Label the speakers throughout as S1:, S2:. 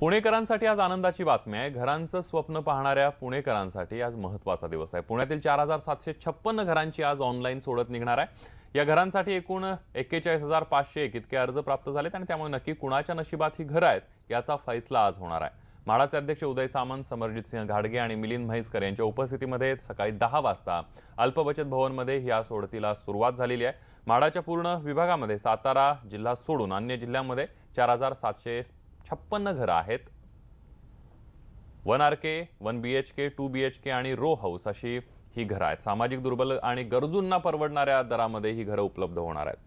S1: पुणेकरांसाठी आज आनंदाची बातमी आहे. घरांचं स्वप्न पाहणाऱ्या पुणेकरांसाठी आज महत्त्वाचा दिवस आहे. पुण्यातील चार हजार सातशे छप्पन्न घरांची आज ऑनलाईन सोडत निघणार आहे. या घरांसाठी एकूण एक्केचाळीस हजार पाचशे एक इतके अर्ज प्राप्त झालेत आणि त्यामुळे नक्की कुणाच्या नशिबात ही घरं आहेत याचा फैसला आज होणार आहे. म्हाडाचे अध्यक्ष उदय सामंत समरजित सिंह घाडगे आणि मिलिंद म्हैसकर यांच्या उपस्थितीमध्ये सकाळी दहा वाजता अल्पबचत भवनमध्ये या सोडतीला सुरुवात झालेली आहे. म्हाडाच्या पूर्ण विभागामध्ये सातारा जिल्हा सोडून अन्य जिल्ह्यांमध्ये चार हजार सातशे छप्पन्न घरं आहेत. One R K one B H K two B H K आणि रो हाऊस अशी ही घरं आहेत. सामाजिक दुर्बल आणि गरजूंना परवडणाऱ्या दरामध्ये ही घरं उपलब्ध होणार आहेत.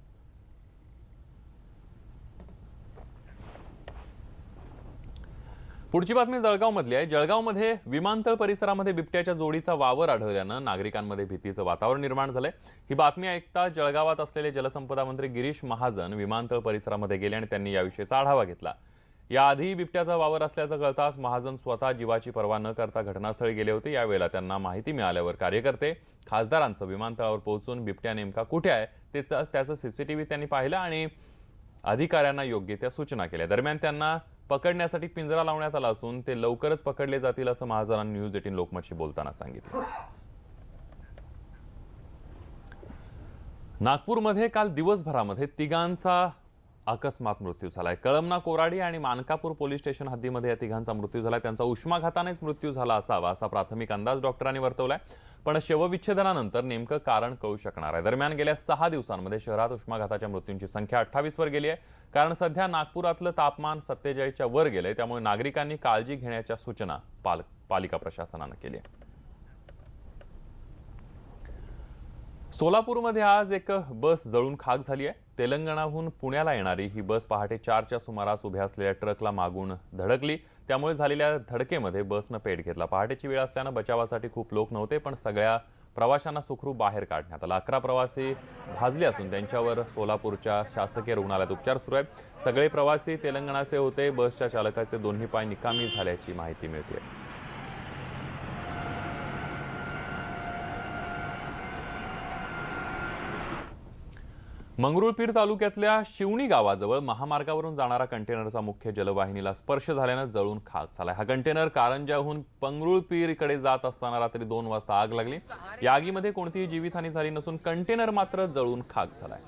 S1: पुढची बातमी जळगावमधली आहे. जळगावमध्ये विमानतळ परिसरामध्ये बिबट्याच्या जोडीचा वावर आढळल्यानं नागरिकांमध्ये भीतीचं वातावरण निर्माण झालंय. ही बातमी ऐकता जळगावात असलेले जलसंपदा मंत्री गिरीश महाजन विमानतळ परिसरामध्ये गेले आणि त्यांनी याविषयीचा आढावा घेतला. याआधीही बिबट्याचा वावर असल्याचं कळताच महाजन स्वतः जीवाची पर्वा न करता घटनास्थळी गेले होते. यावेळेला त्यांना माहिती मिळाल्यावर कार्यकर्ते खासदारांचं विमानतळावर पोहोचून बिबट्या नेमका कुठे आहे त्याचा त्याचं सीसीटीव्ही त्यांनी पाहिलं आणि अधिकाऱ्यांना योग्य त्या सूचना केल्या. दरम्यान त्यांना पकडण्यासाठी पिंजरा लावण्यात आला असून ते लवकरच पकडले जातील असं महाजनांनी न्यूज एटीन लोकमतशी बोलताना सांगितलं. नागपूरमध्ये काल दिवसभरामध्ये तिघांचा अकस्मात मृत्यू झालाय. कळमना कोराडी आणि मानकापूर पोलीस स्टेशन हद्दीमध्ये या तिघांचा मृत्यू झालाय. त्यांचा उष्माघातानेच मृत्यू झाला असावा असा प्राथमिक अंदाज डॉक्टरांनी वर्तवलाय. पण शवविच्छेदनानंतर नेमकं कारण कळू शकणार आहे. दरम्यान गेल्या सहा दिवसांमध्ये शहरात उष्माघाताच्या मृत्यूंची संख्या अठ्ठावीस वर गेली आहे. कारण सध्या नागपुरातलं तापमान सत्तेचाळीसच्या वर गेलंय. त्यामुळे नागरिकांनी काळजी घेण्याच्या सूचना पाल पालिका प्रशासनानं केली आहे. सोलापूरमध्ये आज एक बस जळून खाक झाली आहे. तेलंगणाहून पुण्याला येणारी ही बस पहाटे चारच्या सुमारास उभ्या असलेल्या ट्रकला मागून धडकली. त्यामुळे झालेल्या धडकेमध्ये बसनं पेट घेतला. पहाटेची वेळ असल्यानं बचावासाठी खूप लोक नव्हते पण सगळ्या प्रवाशांना सुखरूप बाहेर काढण्यात आला. अकरा प्रवासी भाजले असून त्यांच्यावर सोलापूरच्या शासकीय रुग्णालयात उपचार सुरू आहेत. सगळे प्रवासी तेलंगणाचे होते. बसच्या चालकाचे दोन्ही पाय निकामी झाल्याची माहिती मिळते मंगरुळपीर तालुक्यातल्या शिवणी गावाजवळ महामार्गावरून जाणारा कंटेनरचा मुख्य जलवाहिनीला स्पर्श झाल्यानं जळून खाक झालाय. हा कंटेनर कारंजाहून पंगरुळपीरकडे जात असताना रात्री दोन वाजता आग लागली. या आगीमध्ये कोणतीही जीवितहानी झाली नसून कंटेनर मात्र जळून खाक झालाय.